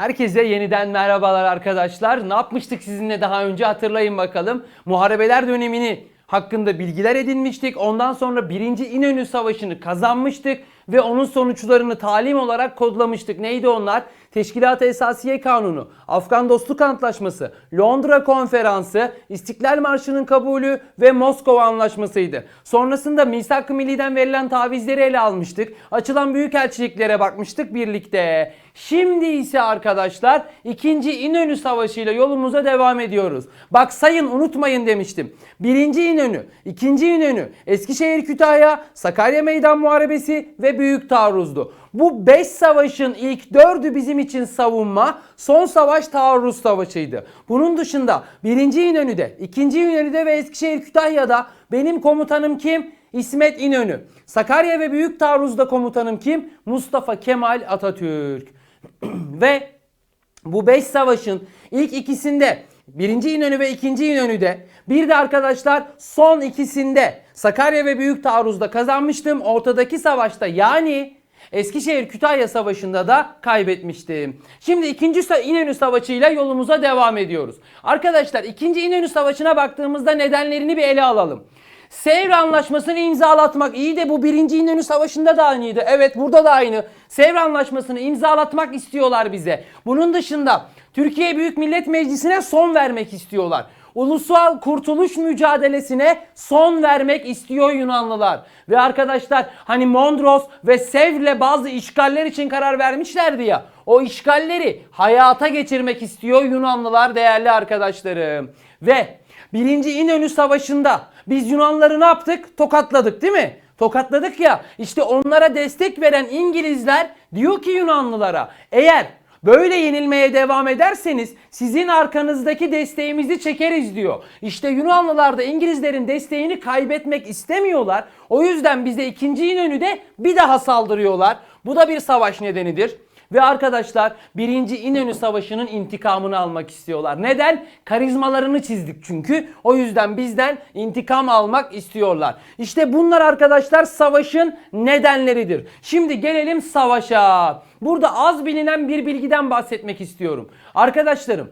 Herkese yeniden merhabalar arkadaşlar. Ne yapmıştık sizinle daha önce hatırlayın bakalım. Muharebeler dönemini hakkında bilgiler edinmiştik. Ondan sonra 1. İnönü Savaşı'nı kazanmıştık ve onun sonuçlarını talim olarak kodlamıştık. Neydi onlar? Teşkilat-ı Esasiye Kanunu, Afgan Dostluk Antlaşması, Londra Konferansı, İstiklal Marşı'nın kabulü ve Moskova Anlaşması'ydı. Sonrasında Misak-ı Milli'den verilen tavizleri ele almıştık. Açılan büyükelçiliklere bakmıştık birlikte. Şimdi ise arkadaşlar 2. İnönü Savaşı ile yolumuza devam ediyoruz. Bak sayın unutmayın demiştim. 1. İnönü, 2. İnönü, Eskişehir Kütahya, Sakarya Meydan Muharebesi ve Büyük Taarruz'du. Bu 5 savaşın ilk 4'ü bizim için savunma, son savaş taarruz savaşıydı. Bunun dışında 1. İnönü'de, 2. İnönü'de ve Eskişehir Kütahya'da benim komutanım kim? İsmet İnönü. Sakarya ve Büyük Taarruz'da komutanım kim? Mustafa Kemal Atatürk. ve bu 5 savaşın ilk ikisinde 1. İnönü ve 2. İnönü'de bir de arkadaşlar son ikisinde Sakarya ve Büyük Taarruz'da kazanmıştım. Ortadaki savaşta yani Eskişehir Kütahya Savaşı'nda da kaybetmiştim. Şimdi 2. İnönü Savaşı ile yolumuza devam ediyoruz. Arkadaşlar 2. İnönü Savaşı'na baktığımızda nedenlerini bir ele alalım. Sevr Anlaşması'nı imzalatmak iyi de bu 1. İnönü Savaşı'nda da aynıydı. Evet burada da aynı. Sevr Anlaşması'nı imzalatmak istiyorlar bize. Bunun dışında Türkiye Büyük Millet Meclisi'ne son vermek istiyorlar. Ulusal kurtuluş mücadelesine son vermek istiyor Yunanlılar. Ve arkadaşlar hani Mondros ve Sevr'le bazı işgaller için karar vermişlerdi ya. O işgalleri hayata geçirmek istiyor Yunanlılar değerli arkadaşlarım. Ve 1. İnönü Savaşı'nda biz Yunanları ne yaptık? Tokatladık değil mi? Tokatladık ya. İşte onlara destek veren İngilizler diyor ki Yunanlılara eğer Böyle yenilmeye devam ederseniz sizin arkanızdaki desteğimizi çekeriz diyor. İşte Yunanlılar da İngilizlerin desteğini kaybetmek istemiyorlar. O yüzden bize 2. İnönü'de bir daha saldırıyorlar. Bu da bir savaş nedenidir. Ve arkadaşlar 1. İnönü Savaşı'nın intikamını almak istiyorlar. Neden? Karizmalarını çizdik çünkü. O yüzden bizden intikam almak istiyorlar. İşte bunlar arkadaşlar savaşın nedenleridir. Şimdi gelelim savaşa. Burada az bilinen bir bilgiden bahsetmek istiyorum. Arkadaşlarım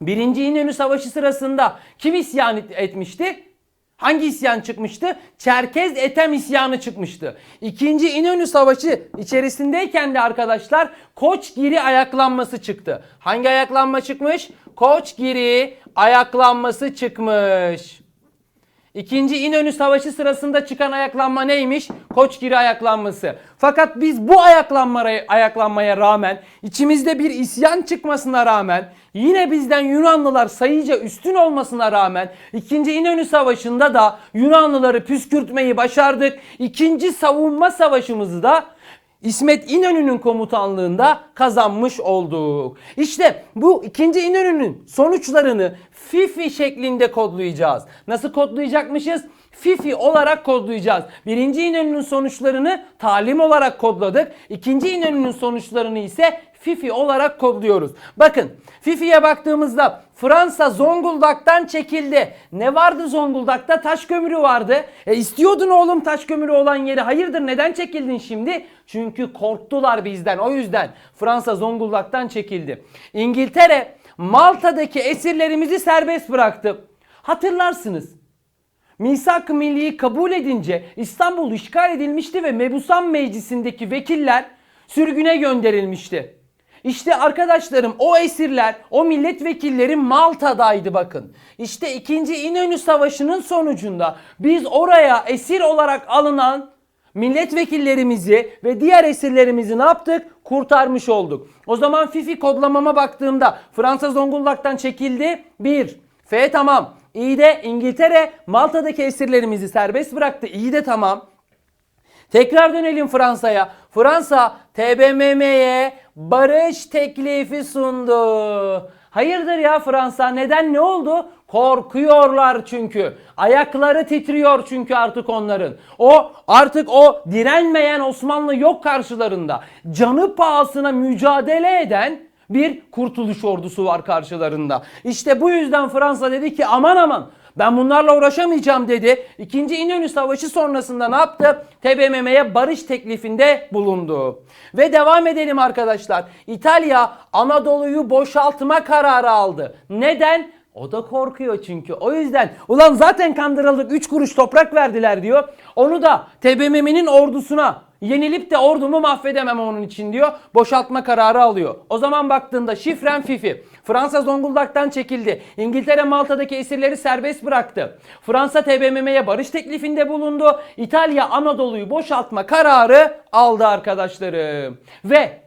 1. İnönü Savaşı sırasında kim isyan etmişti? Hangi isyan çıkmıştı? Çerkez Etem isyanı çıkmıştı. İkinci İnönü Savaşı içerisindeyken de arkadaşlar Koçgiri ayaklanması çıktı. Hangi ayaklanma çıkmış? Koçgiri ayaklanması çıkmış. İkinci İnönü Savaşı sırasında çıkan ayaklanma neymiş? Koçgiri ayaklanması. Fakat biz bu ayaklanmaya, rağmen, içimizde bir isyan çıkmasına rağmen, yine bizden Yunanlılar sayıca üstün olmasına rağmen, İkinci İnönü Savaşı'nda da Yunanlıları püskürtmeyi başardık. İkinci savunma savaşımızı da İsmet İnönü'nün komutanlığında kazanmış olduk. İşte bu ikinci İnönü'nün sonuçlarını FIFI şeklinde kodlayacağız. Nasıl kodlayacakmışız? FIFI olarak kodlayacağız. Birinci İnönü'nün sonuçlarını talim olarak kodladık. İkinci İnönü'nün sonuçlarını ise FIFI olarak kodluyoruz. Bakın FIFI'ye baktığımızda Fransa Zonguldak'tan çekildi. Ne vardı Zonguldak'ta? Taş kömürü vardı. E istiyordun oğlum taş kömürü olan yeri. Hayırdır neden çekildin şimdi? Çünkü korktular bizden. O yüzden Fransa Zonguldak'tan çekildi. İngiltere Malta'daki esirlerimizi serbest bıraktı. Hatırlarsınız. Misak-ı Milli'yi kabul edince İstanbul işgal edilmişti ve Mebusan Meclisi'ndeki vekiller sürgüne gönderilmişti. İşte arkadaşlarım o esirler, o milletvekilleri Malta'daydı bakın. İşte 2. İnönü Savaşı'nın sonucunda biz oraya esir olarak alınan milletvekillerimizi ve diğer esirlerimizi ne yaptık? Kurtarmış olduk. O zaman FIFI kodlamama baktığımda Fransa Zonguldak'tan çekildi. 1. F tamam. İyi de İngiltere Malta'daki esirlerimizi serbest bıraktı. İyi de tamam. Tekrar dönelim Fransa'ya. Fransa TBMM'ye barış teklifi sundu. Hayırdır ya Fransa neden ne oldu? Korkuyorlar çünkü. Ayakları titriyor çünkü artık onların. O artık o direnmeyen Osmanlı yok karşılarında. Canı pahasına mücadele eden bir kurtuluş ordusu var karşılarında. İşte bu yüzden Fransa dedi ki aman aman Ben bunlarla uğraşamayacağım dedi. İkinci İnönü Savaşı sonrasında ne yaptı? TBMM'ye barış teklifinde bulundu. Ve devam edelim arkadaşlar. İtalya Anadolu'yu boşaltma kararı aldı. Neden? O da korkuyor çünkü. O yüzden ulan zaten kandırıldık 3 kuruş toprak verdiler diyor. Onu da TBMM'nin ordusuna yenilip de ordumu mahvedemem onun için diyor. Boşaltma kararı alıyor. O zaman baktığında şifren Fifi. Fransa Zonguldak'tan çekildi. İngiltere Malta'daki esirleri serbest bıraktı. Fransa TBMM'ye barış teklifinde bulundu. İtalya Anadolu'yu boşaltma kararı aldı arkadaşlarım. Ve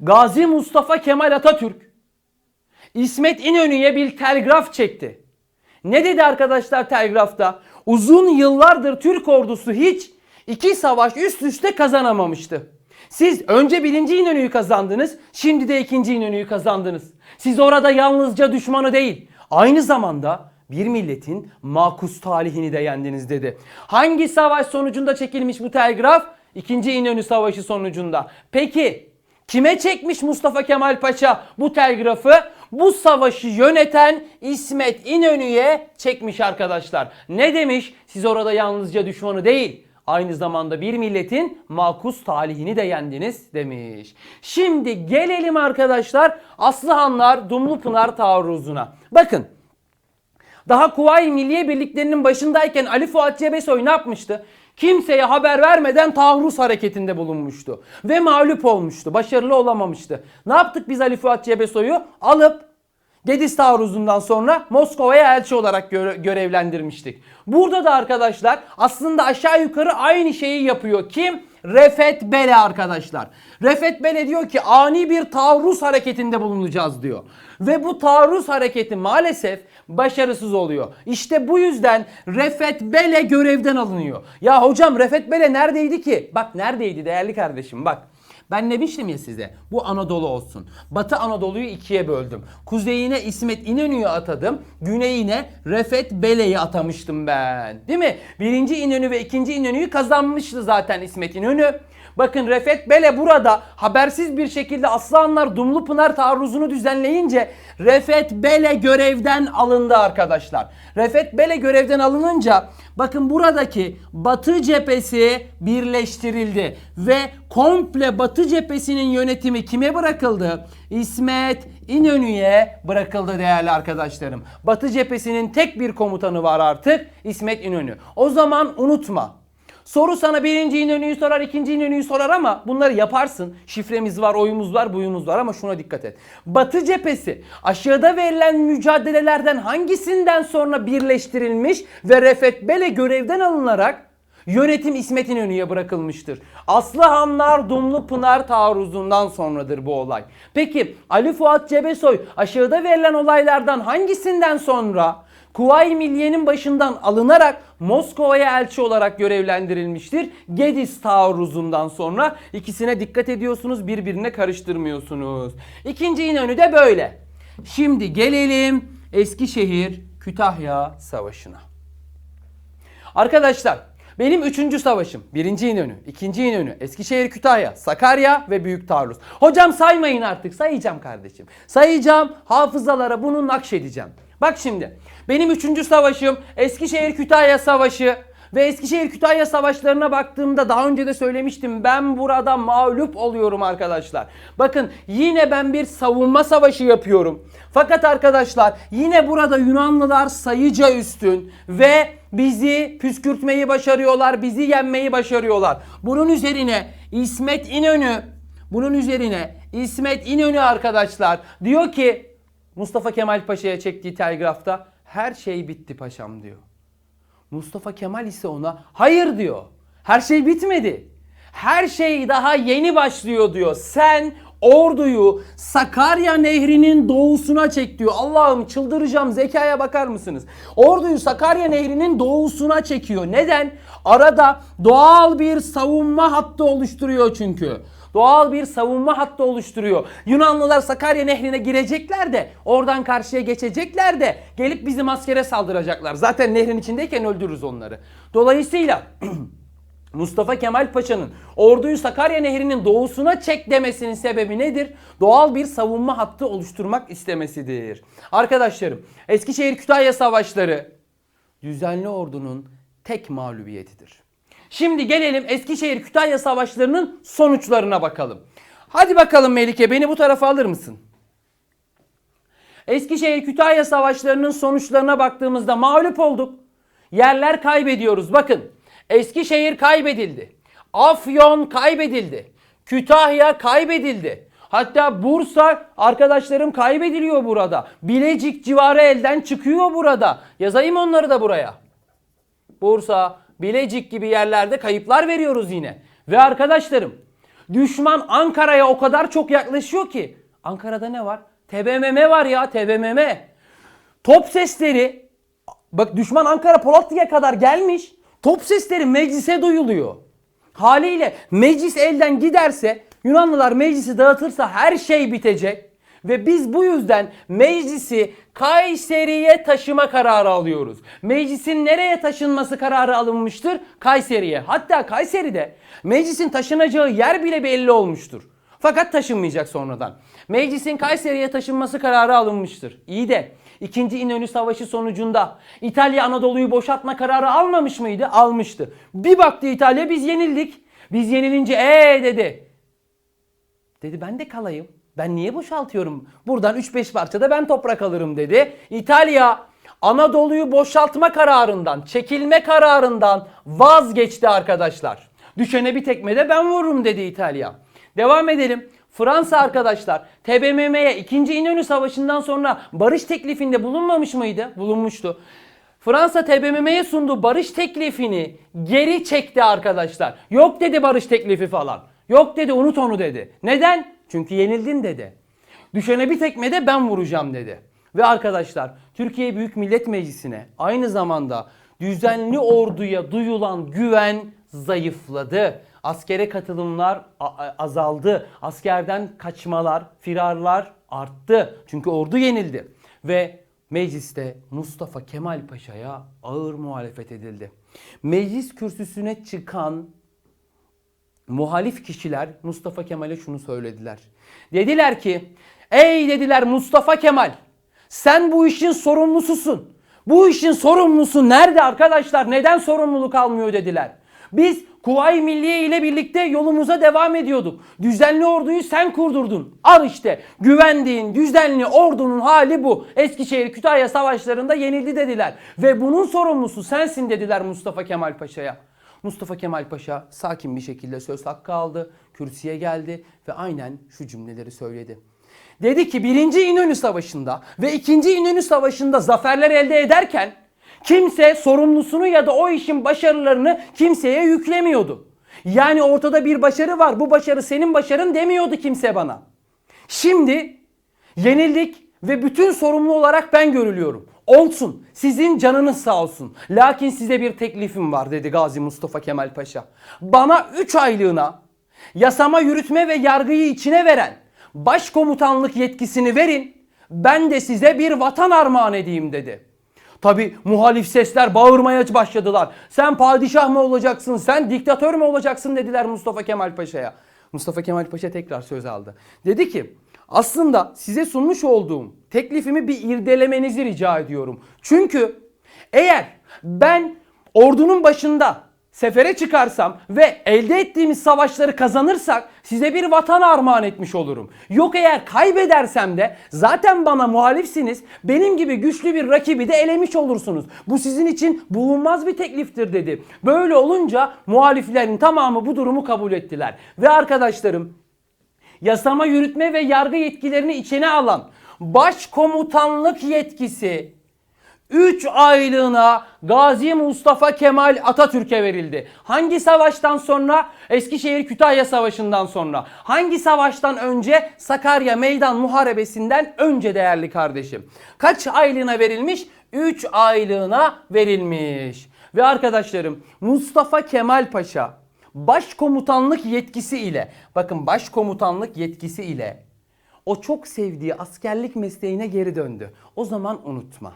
Gazi Mustafa Kemal Atatürk İsmet İnönü'ye bir telgraf çekti. Ne dedi arkadaşlar telgrafta? Uzun yıllardır Türk ordusu hiç iki savaş üst üste kazanamamıştı. Siz önce birinci İnönü'yü kazandınız, şimdi de ikinci İnönü'yü kazandınız. Siz orada yalnızca düşmanı değil, aynı zamanda bir milletin makus talihini de yendiniz dedi. Hangi savaş sonucunda çekilmiş bu telgraf? İkinci İnönü Savaşı sonucunda. Peki Kime çekmiş Mustafa Kemal Paşa bu telgrafı? Bu savaşı yöneten İsmet İnönü'ye çekmiş arkadaşlar. Ne demiş? Siz orada yalnızca düşmanı değil, aynı zamanda bir milletin makus talihini de yendiniz demiş. Şimdi gelelim arkadaşlar Aslıhanlar Dumlupınar taarruzuna. Bakın daha Kuvayi Milliye Birliklerinin başındayken Ali Fuat Cebesoy ne yapmıştı? Kimseye haber vermeden taarruz hareketinde bulunmuştu. Ve mağlup olmuştu. Başarılı olamamıştı. Ne yaptık biz Ali Fuat Cebesoy'u? Alıp Gediz taarruzundan sonra Moskova'ya elçi olarak göre- görevlendirmiştik. Burada da arkadaşlar aslında aşağı yukarı aynı şeyi yapıyor. Kim? Refet Bele arkadaşlar. Refet Bele diyor ki ani bir taarruz hareketinde bulunacağız diyor. Ve bu taarruz hareketi maalesef başarısız oluyor. İşte bu yüzden Refet Bele görevden alınıyor. Ya hocam Refet Bele neredeydi ki? Bak neredeydi değerli kardeşim bak. Ben ne demiştim ya size? Bu Anadolu olsun. Batı Anadolu'yu ikiye böldüm. Kuzeyine İsmet İnönü'yü atadım. Güneyine Refet Bele'yi atamıştım ben. Değil mi? Birinci İnönü ve ikinci İnönü'yü kazanmıştı zaten İsmet İnönü. Bakın Refet Bele burada habersiz bir şekilde Aslanlar Dumlupınar taarruzunu düzenleyince Refet Bele görevden alındı arkadaşlar. Refet Bele görevden alınınca bakın buradaki Batı cephesi birleştirildi ve komple Batı cephesinin yönetimi kime bırakıldı? İsmet İnönü'ye bırakıldı değerli arkadaşlarım. Batı cephesinin tek bir komutanı var artık İsmet İnönü. O zaman unutma. Soru sana birinci İnönü'yü sorar, ikinci İnönü'yü sorar ama bunları yaparsın. Şifremiz var, oyumuz var, buyumuz var ama şuna dikkat et. Batı cephesi aşağıda verilen mücadelelerden hangisinden sonra birleştirilmiş ve Refet Bele görevden alınarak Yönetim İsmet İnönü'ye bırakılmıştır. Aslıhanlar Dumlu Pınar taarruzundan sonradır bu olay. Peki Ali Fuat Cebesoy aşağıda verilen olaylardan hangisinden sonra Kuvayi Milliye'nin başından alınarak Moskova'ya elçi olarak görevlendirilmiştir. Gediz taarruzundan sonra ikisine dikkat ediyorsunuz birbirine karıştırmıyorsunuz. İkinci İnönü de böyle. Şimdi gelelim Eskişehir Kütahya Savaşı'na. Arkadaşlar benim üçüncü savaşım. Birinci İnönü, ikinci İnönü, Eskişehir, Kütahya, Sakarya ve Büyük Taarruz. Hocam saymayın artık. Sayacağım kardeşim. Sayacağım. Hafızalara bunu nakşedeceğim. Bak şimdi. Benim üçüncü savaşım Eskişehir, Kütahya Savaşı. Ve Eskişehir Kütahya savaşlarına baktığımda daha önce de söylemiştim ben burada mağlup oluyorum arkadaşlar. Bakın yine ben bir savunma savaşı yapıyorum. Fakat arkadaşlar yine burada Yunanlılar sayıca üstün ve bizi püskürtmeyi başarıyorlar, bizi yenmeyi başarıyorlar. Bunun üzerine İsmet İnönü bunun üzerine İsmet İnönü arkadaşlar diyor ki Mustafa Kemal Paşa'ya çektiği telgrafta her şey bitti paşam diyor. Mustafa Kemal ise ona hayır diyor. Her şey bitmedi. Her şey daha yeni başlıyor diyor. Sen orduyu Sakarya Nehri'nin doğusuna çek diyor. Allah'ım çıldıracağım zekaya bakar mısınız? Orduyu Sakarya Nehri'nin doğusuna çekiyor. Neden? Arada doğal bir savunma hattı oluşturuyor çünkü. Doğal bir savunma hattı oluşturuyor. Yunanlılar Sakarya Nehri'ne girecekler de oradan karşıya geçecekler de gelip bizim askere saldıracaklar. Zaten nehrin içindeyken öldürürüz onları. Dolayısıyla Mustafa Kemal Paşa'nın orduyu Sakarya Nehri'nin doğusuna çek demesinin sebebi nedir? Doğal bir savunma hattı oluşturmak istemesidir. Arkadaşlarım Eskişehir Kütahya Savaşları düzenli ordunun tek mağlubiyetidir. Şimdi gelelim Eskişehir Kütahya savaşlarının sonuçlarına bakalım. Hadi bakalım Melike beni bu tarafa alır mısın? Eskişehir Kütahya savaşlarının sonuçlarına baktığımızda mağlup olduk. Yerler kaybediyoruz. Bakın Eskişehir kaybedildi. Afyon kaybedildi. Kütahya kaybedildi. Hatta Bursa arkadaşlarım kaybediliyor burada. Bilecik civarı elden çıkıyor burada. Yazayım onları da buraya. Bursa, Bilecik gibi yerlerde kayıplar veriyoruz yine. Ve arkadaşlarım düşman Ankara'ya o kadar çok yaklaşıyor ki. Ankara'da ne var? TBMM var ya TBMM. Top sesleri bak düşman Ankara Polatlı'ya kadar gelmiş. Top sesleri meclise duyuluyor. Haliyle meclis elden giderse Yunanlılar meclisi dağıtırsa her şey bitecek. Ve biz bu yüzden meclisi Kayseri'ye taşıma kararı alıyoruz. Meclisin nereye taşınması kararı alınmıştır? Kayseri'ye. Hatta Kayseri'de meclisin taşınacağı yer bile belli olmuştur. Fakat taşınmayacak sonradan. Meclisin Kayseri'ye taşınması kararı alınmıştır. İyi de 2. İnönü Savaşı sonucunda İtalya Anadolu'yu boşaltma kararı almamış mıydı? Almıştı. Bir baktı İtalya biz yenildik. Biz yenilince ee dedi. Dedi ben de kalayım. Ben niye boşaltıyorum? Buradan 3-5 parçada ben toprak alırım dedi. İtalya Anadolu'yu boşaltma kararından, çekilme kararından vazgeçti arkadaşlar. Düşene bir tekmede ben vururum dedi İtalya. Devam edelim. Fransa arkadaşlar TBMM'ye 2. İnönü Savaşı'ndan sonra barış teklifinde bulunmamış mıydı? Bulunmuştu. Fransa TBMM'ye sunduğu barış teklifini geri çekti arkadaşlar. Yok dedi barış teklifi falan. Yok dedi unut onu dedi. Neden? Çünkü yenildin dedi. Düşene bir tekmede ben vuracağım dedi. Ve arkadaşlar Türkiye Büyük Millet Meclisi'ne aynı zamanda düzenli orduya duyulan güven zayıfladı. Askere katılımlar azaldı. Askerden kaçmalar, firarlar arttı. Çünkü ordu yenildi. Ve mecliste Mustafa Kemal Paşa'ya ağır muhalefet edildi. Meclis kürsüsüne çıkan muhalif kişiler Mustafa Kemal'e şunu söylediler. Dediler ki ey dediler Mustafa Kemal sen bu işin sorumlususun. Bu işin sorumlusu nerede arkadaşlar? Neden sorumluluk almıyor dediler. Biz Kuvayi Milliye ile birlikte yolumuza devam ediyorduk. Düzenli orduyu sen kurdurdun. Al işte güvendiğin düzenli ordunun hali bu. Eskişehir Kütahya savaşlarında yenildi dediler. Ve bunun sorumlusu sensin dediler Mustafa Kemal Paşa'ya. Mustafa Kemal Paşa sakin bir şekilde söz hakkı aldı. Kürsüye geldi ve aynen şu cümleleri söyledi. Dedi ki 1. İnönü Savaşı'nda ve 2. İnönü Savaşı'nda zaferler elde ederken kimse sorumlusunu ya da o işin başarılarını kimseye yüklemiyordu. Yani ortada bir başarı var. Bu başarı senin başarın demiyordu kimse bana. Şimdi yenildik ve bütün sorumlu olarak ben görülüyorum. Olsun. Sizin canınız sağ olsun. Lakin size bir teklifim var dedi Gazi Mustafa Kemal Paşa. Bana 3 aylığına yasama, yürütme ve yargıyı içine veren başkomutanlık yetkisini verin. Ben de size bir vatan armağan edeyim dedi. Tabi muhalif sesler bağırmaya başladılar. Sen padişah mı olacaksın, sen diktatör mü olacaksın dediler Mustafa Kemal Paşa'ya. Mustafa Kemal Paşa tekrar söz aldı. Dedi ki aslında size sunmuş olduğum teklifimi bir irdelemenizi rica ediyorum. Çünkü eğer ben ordunun başında sefere çıkarsam ve elde ettiğimiz savaşları kazanırsak size bir vatan armağan etmiş olurum. Yok eğer kaybedersem de zaten bana muhalifsiniz. Benim gibi güçlü bir rakibi de elemiş olursunuz. Bu sizin için bulunmaz bir tekliftir dedi. Böyle olunca muhaliflerin tamamı bu durumu kabul ettiler. Ve arkadaşlarım yasama, yürütme ve yargı yetkilerini içine alan başkomutanlık yetkisi 3 aylığına Gazi Mustafa Kemal Atatürk'e verildi. Hangi savaştan sonra? Eskişehir Kütahya Savaşı'ndan sonra. Hangi savaştan önce? Sakarya Meydan Muharebesi'nden önce değerli kardeşim. Kaç aylığına verilmiş? 3 aylığına verilmiş. Ve arkadaşlarım Mustafa Kemal Paşa başkomutanlık yetkisi ile bakın başkomutanlık yetkisi ile o çok sevdiği askerlik mesleğine geri döndü. O zaman unutma.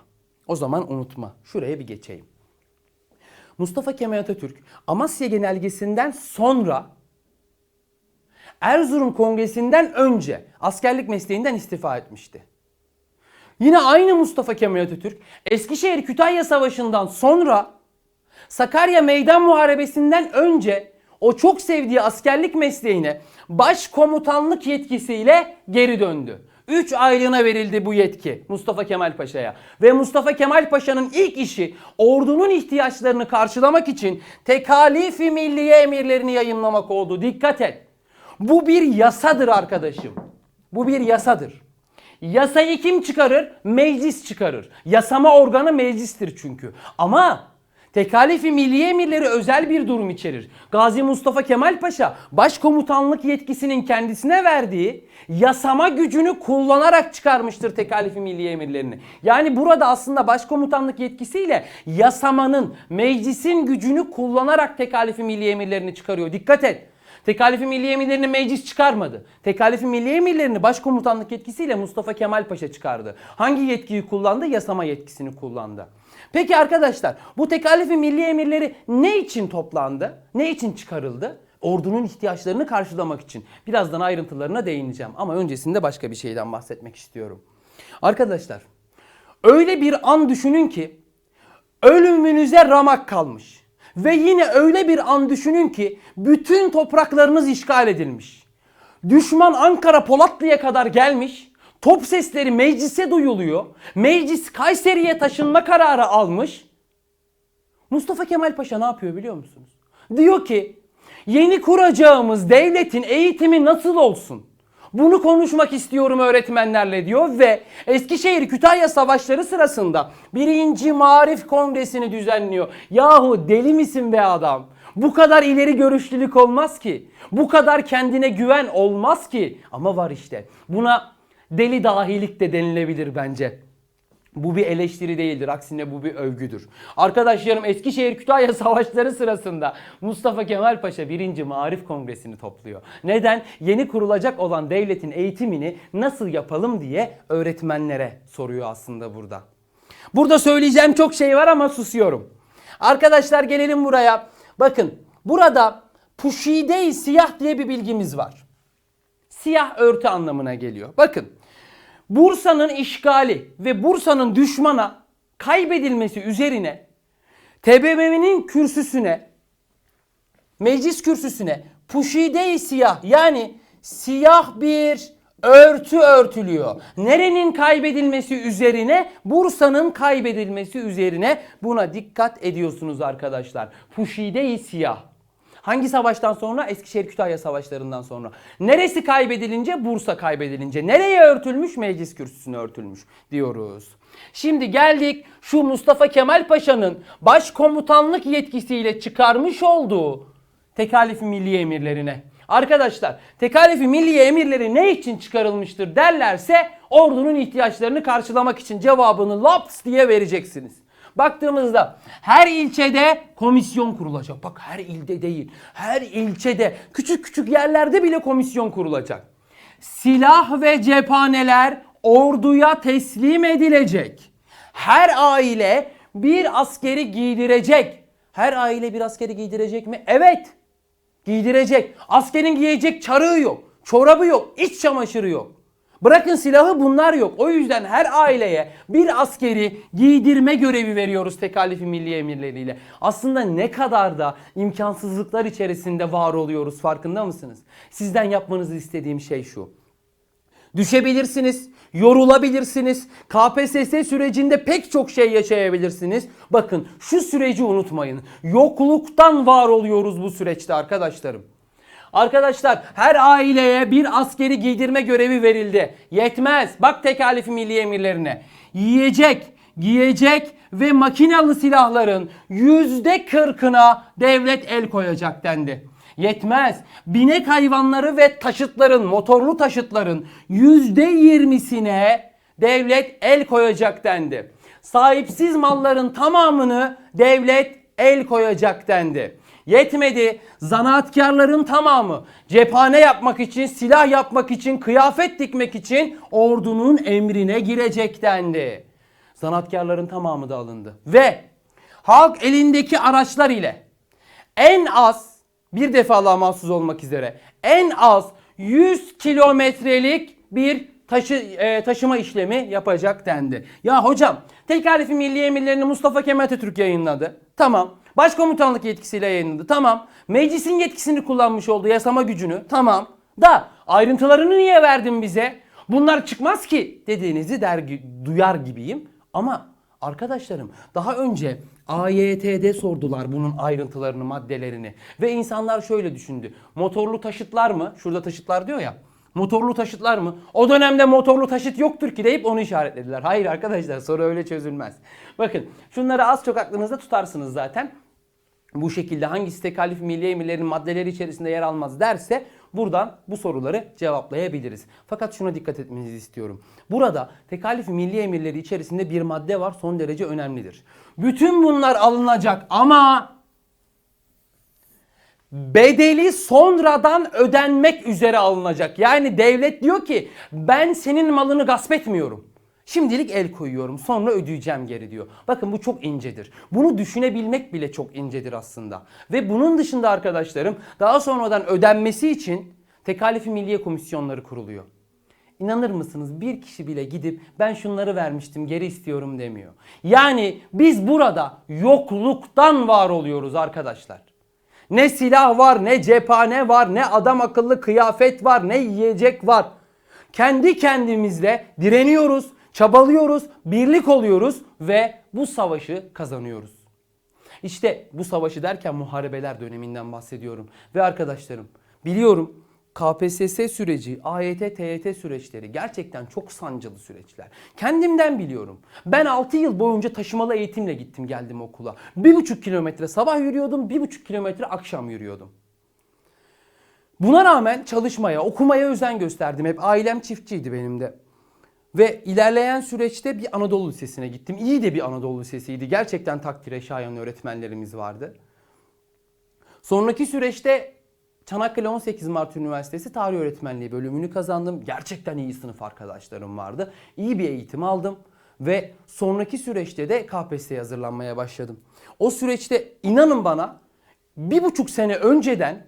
O zaman unutma. Şuraya bir geçeyim. Mustafa Kemal Atatürk Amasya Genelgesi'nden sonra Erzurum Kongresi'nden önce askerlik mesleğinden istifa etmişti. Yine aynı Mustafa Kemal Atatürk Eskişehir Kütahya Savaşı'ndan sonra Sakarya Meydan Muharebesi'nden önce o çok sevdiği askerlik mesleğine başkomutanlık yetkisiyle geri döndü. 3 aylığına verildi bu yetki Mustafa Kemal Paşa'ya. Ve Mustafa Kemal Paşa'nın ilk işi ordunun ihtiyaçlarını karşılamak için tekalifi milliye emirlerini yayınlamak oldu. Dikkat et. Bu bir yasadır arkadaşım. Bu bir yasadır. Yasayı kim çıkarır? Meclis çıkarır. Yasama organı meclistir çünkü. Ama tekalifi milliye emirleri özel bir durum içerir. Gazi Mustafa Kemal Paşa başkomutanlık yetkisinin kendisine verdiği yasama gücünü kullanarak çıkarmıştır tekalifi milliye emirlerini. Yani burada aslında başkomutanlık yetkisiyle yasamanın, meclisin gücünü kullanarak tekalifi milliye emirlerini çıkarıyor. Dikkat et. Tekalifi Milliye Emirlerini meclis çıkarmadı. Tekalifi Milliye Emirlerini başkomutanlık yetkisiyle Mustafa Kemal Paşa çıkardı. Hangi yetkiyi kullandı? Yasama yetkisini kullandı. Peki arkadaşlar bu tekalifi Milliye Emirleri ne için toplandı? Ne için çıkarıldı? Ordunun ihtiyaçlarını karşılamak için. Birazdan ayrıntılarına değineceğim ama öncesinde başka bir şeyden bahsetmek istiyorum. Arkadaşlar öyle bir an düşünün ki ölümünüze ramak kalmış. Ve yine öyle bir an düşünün ki bütün topraklarınız işgal edilmiş. Düşman Ankara Polatlı'ya kadar gelmiş. Top sesleri meclise duyuluyor. Meclis Kayseri'ye taşınma kararı almış. Mustafa Kemal Paşa ne yapıyor biliyor musunuz? Diyor ki yeni kuracağımız devletin eğitimi nasıl olsun? Bunu konuşmak istiyorum öğretmenlerle diyor ve Eskişehir Kütahya Savaşları sırasında birinci Marif Kongresini düzenliyor. Yahu deli misin be adam? Bu kadar ileri görüşlülük olmaz ki. Bu kadar kendine güven olmaz ki. Ama var işte. Buna deli dahilik de denilebilir bence. Bu bir eleştiri değildir. Aksine bu bir övgüdür. Arkadaşlarım Eskişehir Kütahya Savaşları sırasında Mustafa Kemal Paşa 1. Marif Kongresi'ni topluyor. Neden? Yeni kurulacak olan devletin eğitimini nasıl yapalım diye öğretmenlere soruyor aslında burada. Burada söyleyeceğim çok şey var ama susuyorum. Arkadaşlar gelelim buraya. Bakın burada puşide siyah diye bir bilgimiz var. Siyah örtü anlamına geliyor. Bakın Bursa'nın işgali ve Bursa'nın düşmana kaybedilmesi üzerine TBMM'nin kürsüsüne, meclis kürsüsüne puşide siyah yani siyah bir örtü örtülüyor. Nerenin kaybedilmesi üzerine? Bursa'nın kaybedilmesi üzerine buna dikkat ediyorsunuz arkadaşlar. Puşide siyah. Hangi savaştan sonra? Eskişehir Kütahya savaşlarından sonra. Neresi kaybedilince? Bursa kaybedilince. Nereye örtülmüş? Meclis kürsüsüne örtülmüş diyoruz. Şimdi geldik şu Mustafa Kemal Paşa'nın başkomutanlık yetkisiyle çıkarmış olduğu tekalifi milli emirlerine. Arkadaşlar tekalifi milli emirleri ne için çıkarılmıştır derlerse ordunun ihtiyaçlarını karşılamak için cevabını laps diye vereceksiniz. Baktığımızda her ilçede komisyon kurulacak. Bak her ilde değil. Her ilçede küçük küçük yerlerde bile komisyon kurulacak. Silah ve cephaneler orduya teslim edilecek. Her aile bir askeri giydirecek. Her aile bir askeri giydirecek mi? Evet. Giydirecek. Askerin giyecek çarığı yok. Çorabı yok. iç çamaşırı yok. Bırakın silahı bunlar yok. O yüzden her aileye bir askeri giydirme görevi veriyoruz tekalifi milli emirleriyle. Aslında ne kadar da imkansızlıklar içerisinde var oluyoruz farkında mısınız? Sizden yapmanızı istediğim şey şu. Düşebilirsiniz, yorulabilirsiniz. KPSS sürecinde pek çok şey yaşayabilirsiniz. Bakın şu süreci unutmayın. Yokluktan var oluyoruz bu süreçte arkadaşlarım. Arkadaşlar her aileye bir askeri giydirme görevi verildi. Yetmez. Bak tekalifi milli emirlerine. Yiyecek, giyecek ve makinalı silahların yüzde kırkına devlet el koyacak dendi. Yetmez. Binek hayvanları ve taşıtların, motorlu taşıtların yüzde yirmisine devlet el koyacak dendi. Sahipsiz malların tamamını devlet el koyacak dendi. Yetmedi. Zanaatkarların tamamı cephane yapmak için, silah yapmak için, kıyafet dikmek için ordunun emrine girecek dendi. Zanaatkarların tamamı da alındı. Ve halk elindeki araçlar ile en az bir defalığa mahsus olmak üzere en az 100 kilometrelik bir taşı e, taşıma işlemi yapacak dendi. Ya hocam tekalifi milli emirlerini Mustafa Kemal Atatürk yayınladı. Tamam. Başkomutanlık yetkisiyle yayınladı. Tamam. Meclisin yetkisini kullanmış oldu yasama gücünü. Tamam. Da ayrıntılarını niye verdin bize? Bunlar çıkmaz ki dediğinizi der, duyar gibiyim. Ama arkadaşlarım daha önce AYT'de sordular bunun ayrıntılarını, maddelerini. Ve insanlar şöyle düşündü. Motorlu taşıtlar mı? Şurada taşıtlar diyor ya. Motorlu taşıtlar mı? O dönemde motorlu taşıt yoktur ki deyip onu işaretlediler. Hayır arkadaşlar soru öyle çözülmez. Bakın şunları az çok aklınızda tutarsınız zaten bu şekilde hangisi tekalif milli emirlerin maddeleri içerisinde yer almaz derse buradan bu soruları cevaplayabiliriz. Fakat şuna dikkat etmenizi istiyorum. Burada tekalif milli emirleri içerisinde bir madde var son derece önemlidir. Bütün bunlar alınacak ama bedeli sonradan ödenmek üzere alınacak. Yani devlet diyor ki ben senin malını gasp etmiyorum. Şimdilik el koyuyorum sonra ödeyeceğim geri diyor. Bakın bu çok incedir. Bunu düşünebilmek bile çok incedir aslında. Ve bunun dışında arkadaşlarım daha sonradan ödenmesi için tekalifi milliye komisyonları kuruluyor. İnanır mısınız bir kişi bile gidip ben şunları vermiştim geri istiyorum demiyor. Yani biz burada yokluktan var oluyoruz arkadaşlar. Ne silah var, ne cephane var, ne adam akıllı kıyafet var, ne yiyecek var. Kendi kendimizle direniyoruz, çabalıyoruz, birlik oluyoruz ve bu savaşı kazanıyoruz. İşte bu savaşı derken muharebeler döneminden bahsediyorum. Ve arkadaşlarım biliyorum KPSS süreci, AYT, TYT süreçleri gerçekten çok sancılı süreçler. Kendimden biliyorum. Ben 6 yıl boyunca taşımalı eğitimle gittim geldim okula. 1,5 kilometre sabah yürüyordum, 1,5 kilometre akşam yürüyordum. Buna rağmen çalışmaya, okumaya özen gösterdim. Hep ailem çiftçiydi benim de. Ve ilerleyen süreçte bir Anadolu Lisesi'ne gittim. İyi de bir Anadolu Lisesi'ydi. Gerçekten takdire şayan öğretmenlerimiz vardı. Sonraki süreçte Çanakkale 18 Mart Üniversitesi Tarih Öğretmenliği bölümünü kazandım. Gerçekten iyi sınıf arkadaşlarım vardı. İyi bir eğitim aldım ve sonraki süreçte de KPSS'ye hazırlanmaya başladım. O süreçte inanın bana bir buçuk sene önceden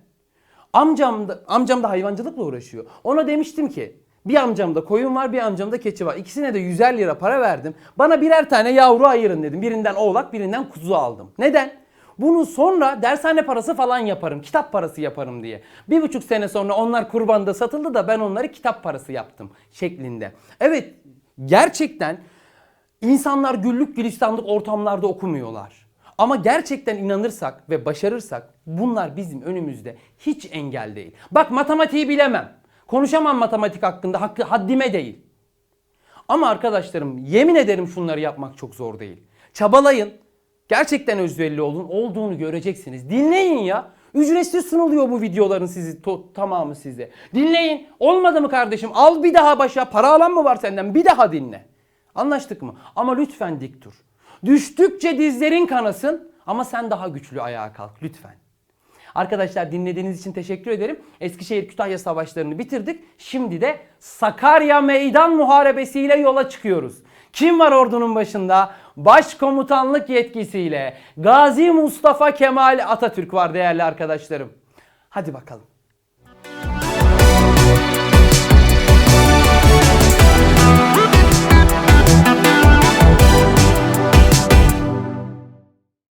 amcam da, amcam da hayvancılıkla uğraşıyor. Ona demiştim ki bir amcamda koyun var bir amcamda keçi var. İkisine de 150 lira para verdim. Bana birer tane yavru ayırın dedim. Birinden oğlak birinden kuzu aldım. Neden? Bunu sonra dershane parası falan yaparım. Kitap parası yaparım diye. Bir buçuk sene sonra onlar kurbanda satıldı da ben onları kitap parası yaptım şeklinde. Evet gerçekten insanlar güllük gülistanlık ortamlarda okumuyorlar. Ama gerçekten inanırsak ve başarırsak bunlar bizim önümüzde hiç engel değil. Bak matematiği bilemem. Konuşamam matematik hakkında hakkı haddime değil. Ama arkadaşlarım yemin ederim şunları yapmak çok zor değil. Çabalayın. Gerçekten özverili olun. Olduğunu göreceksiniz. Dinleyin ya. Ücretsiz sunuluyor bu videoların sizi tamamı size. Dinleyin. Olmadı mı kardeşim? Al bir daha başa. Para alan mı var senden? Bir daha dinle. Anlaştık mı? Ama lütfen dik dur. Düştükçe dizlerin kanasın ama sen daha güçlü ayağa kalk lütfen. Arkadaşlar dinlediğiniz için teşekkür ederim. Eskişehir Kütahya savaşlarını bitirdik. Şimdi de Sakarya Meydan Muharebesiyle yola çıkıyoruz. Kim var ordunun başında? Başkomutanlık yetkisiyle Gazi Mustafa Kemal Atatürk var değerli arkadaşlarım. Hadi bakalım.